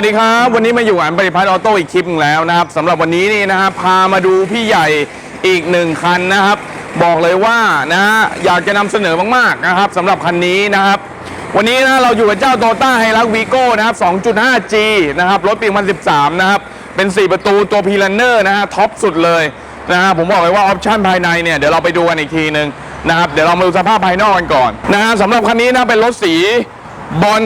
สวัสดีครับ วันนี้มาอยู่อันปริพัฒน์ออโต้อีกคลิปหนึงแล้วนะครับสำหรับวันนี้นี่นะครับพามาดูพี่ใหญ่อีกหนึ่งคันนะครับ บอกเลยว่านะอยากจะนำเสนอมากๆนะครับสำหรับคันนี้นะครับ วันนี้นะเราอยู่กับเจ้าโตต้าไฮรักวีโก้นะครับ 2.5G นะครับรถปี 2013 นะครับ เป็น 4 ประตูตัวพีลันเนอร์นะฮะท็อปสุดเลยนะฮะผมบอกเลยว่าออปชั่นภายในเนี่ยเดี๋ยวเราไปดูกันอีกทีหนึ่งนะครับเดี๋ยวเรามาดูสภาพภายนอกกันก่อนนะฮะสำหรับคันนี้นะเป็นรถสี บอล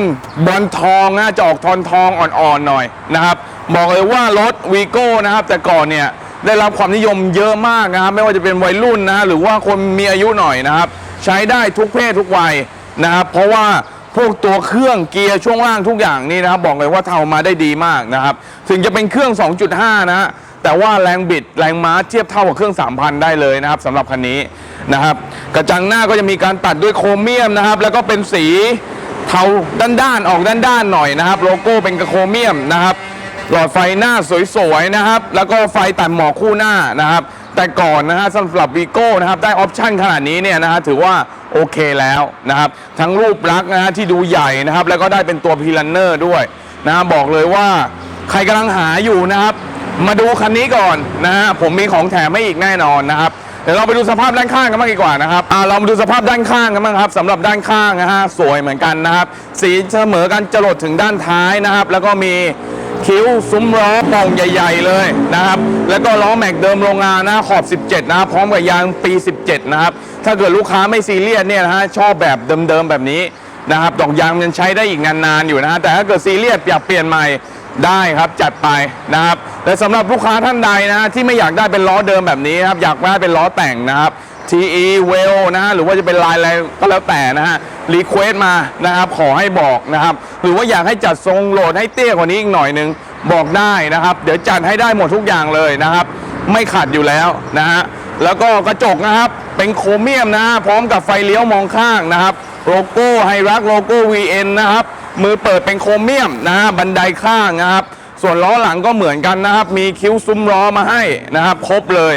บอลทองนะจะออกทอนทองอ่อนๆหน่อยนะครับบอกเลยว่ารถวีโก้นะครับ แต่ก่อนเนี่ยได้รับความนิยมเยอะมากนะครับ ไม่ว่าจะเป็นวัยรุ่นนะหรือว่าคนมีอายุหน่อยนะครับ ใช้ได้ทุกเพศทุกวัยนะครับ เพราะว่าพวกตัวเครื่องเกียร์ช่วงล่างทุกอย่างนี่นะครับ บอกเลยว่าเทำออกมาได้ดีมากนะครับ ถึงจะเป็นเครื่อง 2.5นะฮะแต่ว่าแรงบิดแรงม้าเทียบเท่ากับเครื่อง 3,000 ได้เลยนะครับสำหรับคันนี้นะครับ กระจังหน้าก็จะมีการตัดด้วยโครเมียมนะครับ แล้วก็เป็นสี เทาด้านๆออกด้านๆหน่อยนะครับ โลโก้เป็นกระโครเมียมนะครับ หลอดไฟหน้าสวยๆนะครับ แล้วก็ไฟตัดหมอกคู่หน้านะครับ แต่ก่อนนะฮะสำหรับวีโก้นะครับได้ออปชั่นขนาดนี้เนี่ยนะฮะถือว่าโอเคแล้วนะครับ ทั้งรูปลักษณ์นะฮะที่ดูใหญ่นะครับ แล้วก็ได้เป็นตัวพีลันเนอร์ด้วยนะฮะบอกเลยว่าใครกำลังหาอยู่นะครับ มาดูคันนี้ก่อนนะฮะผมมีของแถมให้อีกแน่นอนนะครับ เดี๋ยวเราไปดูสภาพด้านข้างกันบ้างดีกว่านะครับอ่าเรามาดูสภาพด้านข้างกันบ้างครับสำหรับด้านข้างนะฮะสวยเหมือนกันนะครับ สีเสมอกันจรดถึงด้านท้ายนะครับ แล้วก็มีคิ้วซุ้มล้อป่งใหญ่ ๆ เลยนะครับ แล้วก็ล้อแม็กเดิมโรงงานนะขอบ 17 นะครับพร้อมกับยางปี 17 นะครับ ถ้าเกิดลูกค้าไม่ซีเรียสเนี่ยนะฮะชอบแบบเดิมๆแบบนี้นะครับดอกยางมันใช้ได้อีกนานๆอยู่นะฮะแต่ถ้าเกิดซีเรียสอยากเปลี่ยนใหม่ ได้ครับจัดไปนะครับและสำหรับลูกค้าท่านใดนะฮะที่ไม่อยากได้เป็นล้อเดิมแบบนี้ครับอยากได้เป็นล้อแต่งนะครับ TE w e l นะฮะหรือว่าจะเป็นลายอะไรก็แล้วแต่นะฮะรีเควสมานะครับขอให้บอกนะครับ หรือว่าอยากให้จัดทรงโหลดให้เตี้ยกว่านี้อีกหน่อยหนึงบอกได้นะครับ เดี๋ยวจัดให้ได้หมดทุกอย่างเลยนะครับ ไม่ขัดอยู่แล้วนะฮะแล้วก็กระจกนะครับเป็นโครเมียมนะฮะพร้อมกับไฟเลี้ยวมองข้างนะครับโลโก้ไฮรักโลโก้ VN นะครับ มือเปิดเป็นโครเมียมนะฮะบันไดข้างนะครับ ส่วนล้อหลังก็เหมือนกันนะครับ มีคิ้วซุ้มล้อมาให้นะครับ ครบเลย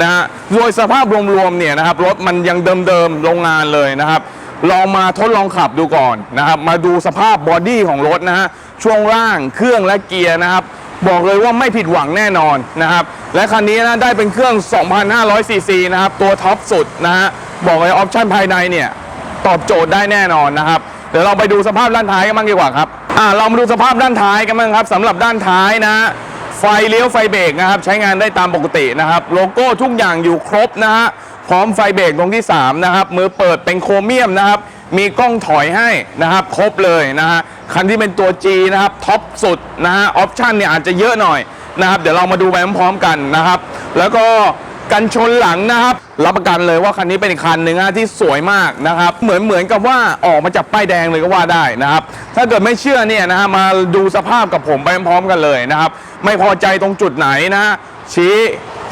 นะฮะโดยสภาพรวมๆเนี่ยนะครับรถมันยังเดิมๆโรงงานเลยนะครับลองมาทดลองขับดูก่อนนะครับ มาดูสภาพบอดี้ของรถนะฮะช่วงล่างเครื่องและเกียร์นะครับ บอกเลยว่าไม่ผิดหวังแน่นอนนะครับ และคันนี้นะได้เป็นเครื่อง 2,500ซีซีนะครับ ตัวท็อปสุดนะฮะบอกเลยออปชั่นภายในเนี่ย ตอบโจทย์ได้แน่นอนนะครับ เดี๋ยวเราไปดูสภาพด้านท้ายกันบ้างดีกว่าครับอ่าเรามาดูสภาพด้านท้ายกันบ้างครับสำหรับด้านท้ายนะ ไฟเลี้ยวไฟเบรกนะครับใช้งานได้ตามปกตินะครับ โลโก้ทุกอย่างอยู่ครบนะฮะพร้อมไฟเบรกตรงที่ 3 นะครับ มือเปิดเป็นโครเมียมนะครับ มีกล้องถอยให้นะครับ ครบเลยนะฮะคันที่เป็นตัว G นะครับท็อปสุดนะฮะออปชั่นเนี่ยอาจจะเยอะหน่อยนะครับ เดี๋ยวเรามาดูไปพร้อมๆกันนะครับ แล้วก็ กันชนหลังนะครับ รับประกันเลยว่าคันนี้เป็นคันหนึ่งนะที่สวยมากนะครับ เหมือนเหมือนกับว่าออกมาจากป้ายแดงเลยก็ว่าได้นะครับ ถ้าเกิดไม่เชื่อเนี่ยนะฮะมาดูสภาพกับผมไปพร้อมกันเลยนะครับ ไม่พอใจตรงจุดไหนนะชี้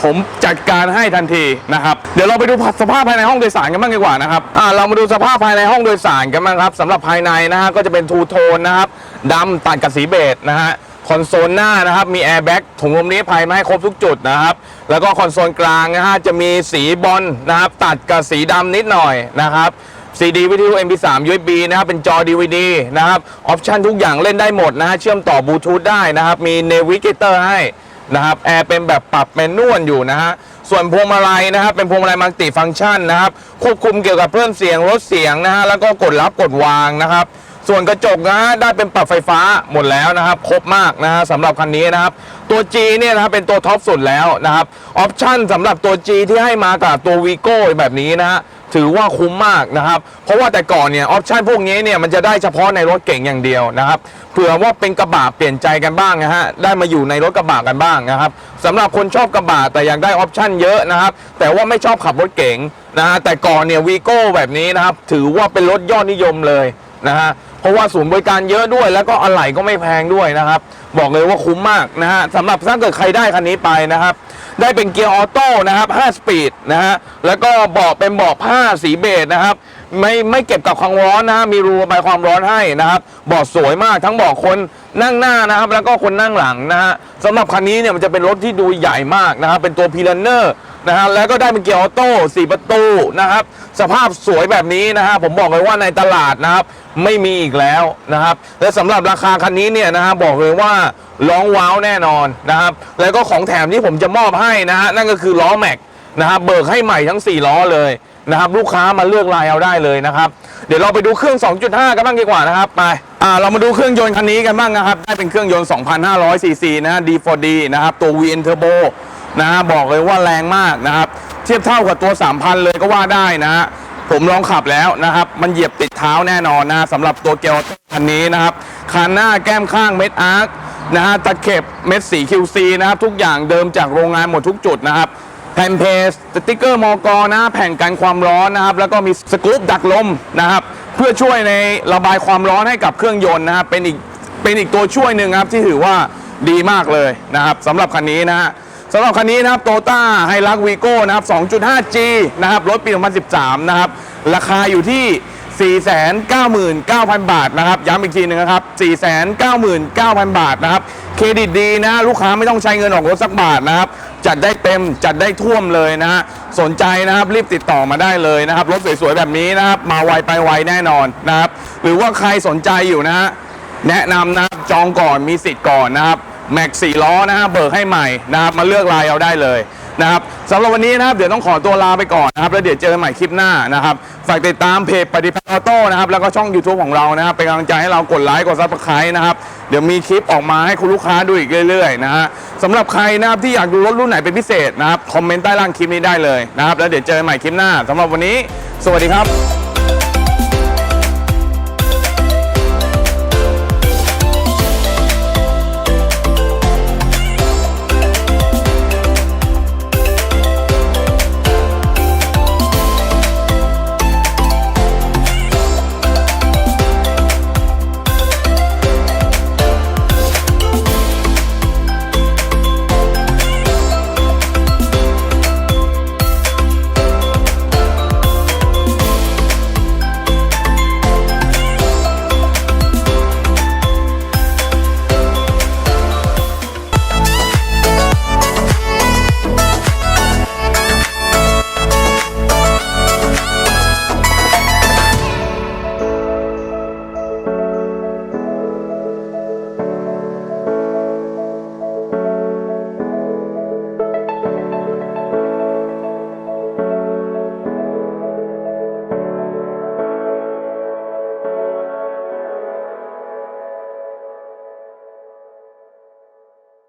ผมจัดการให้ทันทีนะครับ เดี๋ยวเราไปดูสภาพภายในห้องโดยสารกันบ้างดีกว่านะครับอ่าเรามาดูสภาพภายในห้องโดยสารกันบ้างครับสำหรับภายในนะฮะก็จะเป็นทูโทนนะครับดำตัดกับสีเบจนะฮะ คอนโซลหน้านะครับมีแอร์แบ็กถุงลมนิรภัยมาให้ครบทุกจุดนะครับ แล้วก็คอนโซลกลางนะฮะจะมีสีบอลนะครับ ตัดกับสีดำนิดหน่อยนะครับ CD วิทยุ MP3 USB นะครับเป็นจอ DVD นะครับออปชันทุกอย่างเล่นได้หมดนะฮะเชื่อมต่อบลูทูธได้นะครับ มี Navigator ให้นะครับแอร์เป็นแบบปรับแมนนวลอยู่นะฮะส่วนพวงมาลัยนะครับ เป็นพวงมาลัยมัลติฟังก์ชันนะครับ ควบคุมเกี่ยวกับเพิ่มเสียงลดเสียงนะฮะแล้วก็กดรับกดวางนะครับ ส่วนกระจกนะได้เป็นปรับไฟฟ้าหมดแล้วนะครับครบมากนะฮะสำหรับคันนี้นะครับตัว G เนี่ยนะครับเป็นตัวท็อปสุดแล้วนะครับออปชั่นสำหรับตัว G ที่ให้มากับตัว v ีโก้แบบนี้นะฮะถือว่าคุ้มมากนะครับ เพราะว่าแต่ก่อนเนี่ยออปชั่นพวกนี้เนี่ยมันจะได้เฉพาะในรถเก่งอย่างเดียวนะครับเผื่อว่าเป็นกระบะเปลี่ยนใจกันบ้างนะฮะได้มาอยู่ในรถกระบะกันบ้างนะครับสำหรับคนชอบกระบะแต่อยากได้ออปชั่นเยอะนะครับแต่ว่าไม่ชอบขับรถเก่งนะฮะแต่ก่อนเนี่ยวีโก้แบบนี้นะครับถือว่าเป็นรถยอดนิยมเลยนะฮะ ราะว่าศูนย์บริการเยอะด้วย แล้วก็อะไหล่ก็ไม่แพงด้วยนะครับ บอกเลยว่าคุ้มมากนะฮะสำหรับถ้าเกิดใครได้คันนี้ไปนะครับ ได้เป็นเกียร์ออโต้นะครับ5สปีดนะฮะแล้วก็เบาะเป็นเบาะผ้าสีเบจนะครับไม่ไม่เก็บกับความร้อนนะฮะมีรูระบายความร้อนให้นะครับเบาะสวยมากทั้งเบาะคนนั่งหน้านะครับ แล้วก็คนนั่งหลังนะฮะสำหรับคันนี้เนี่ยมันจะเป็นรถที่ดูใหญ่มากนะครับเป็นตัวพีลันเนอร์ นะฮะแล้วก็ได้เป็นเกียร์ออโต้สี่ประตูนะครับ สภาพสวยแบบนี้นะฮะผมบอกเลยว่าในตลาดนะครับ ไม่มีอีกแล้วนะครับ และสำหรับราคาคันนี้เนี่ยนะฮะบอกเลยว่าร้องว้าวแน่นอนนะครับ แล้วก็ของแถมที่ผมจะมอบให้นะฮะนั่นก็คือล้อแม็กนะครับเบิกให้ใหม่ทั้ง 4 ล้อเลยนะครับลูกค้ามาเลือกลายเอาได้เลยนะครับ เดี๋ยวเราไปดูเครื่อง 2.5 กันบ้างดีกว่านะครับไปอ่าเรามาดูเครื่องยนต์คันนี้กันบ้างนะครับ ได้เป็นเครื่องยนต์ 2,500ซีซีนะฮะ D4D นะครับตัว VN Turbo นะฮะบอกเลยว่าแรงมากนะครับ เทียบเท่ากับตัว 3,000 เลยก็ว่าได้นะฮะผมลองขับแล้วนะครับ มันเหยียบติดเท้าแน่นอนนะสำหรับตัวเกียร์คันนี้นะครับคันหน้าแก้มข้างเม็ดอาร์คนะฮะตะเข็บเม็ดสี QC นะครับทุกอย่างเดิมจากโรงงานหมดทุกจุดนะครับแผ่นเพสสติกเกอร์มอกนะแผ่นกันความร้อนนะครับ แล้วก็มีสกรูปดักลมนะครับ เพื่อช่วยในระบายความร้อนให้กับเครื่องยนต์นะครับเป็นอีกเป็นอีกตัวช่วยหนึ่งครับที่ถือว่าดีมากเลยนะครับสำหรับคันนี้นะฮะ สำหรับคันนี้นะครับโตต้าไฮรักวีโก้นะครับ 2.5G นะครับ รถปี 2013 นะครับ ราคาอยู่ที่ 499,000 บาทนะครับ ย้ำอีกทีหนึงนะครับ 499,000 บาทนะครับ เครดิตดีนะ ลูกค้าไม่ต้องใช้เงินออกรถสักบาทนะครับ จัดได้เต็ม จัดได้ท่วมเลยนะฮะ สนใจนะครับรีบติดต่อมาได้เลยนะครับ รถสวยๆแบบนี้นะครับ มาไวไปไวแน่นอนนะครับ หรือว่าใครสนใจอยู่นะฮะ แนะนำนะครับจองก่อน มีสิทธิ์ก่อนนะครับ แม็กสี่ล้อนะฮะเบิกให้ใหม่นะครับมาเลือกลายเอาได้เลยนะครับสำหรับวันนี้นะครับเดี๋ยวต้องขอตัวลาไปก่อนนะครับแล้วเดี๋ยวเจอกันใหม่คลิปหน้านะครับฝากติดตามเพจปฏิพัฒน์ออโต้นะครับแล้วก็ช่อง YouTube ของเรานะครับเป็นกำลังใจให้เรากดไลค์กดซับสไครต์นะครับเดี๋ยวมีคลิปออกมาให้คุณลูกค้าดูอีกเรื่อยๆนะฮะสำหรับใครนะครับที่อยากดูรถรุ่นไหนเป็นพิเศษนะครับคอมเมนต์ใต้ล่างคลิปนี้ได้เลยนะครับแล้วเดี๋ยวเจอกันใหม่คลิปหน้าสำหรับวันนี้ สวัสดีครับ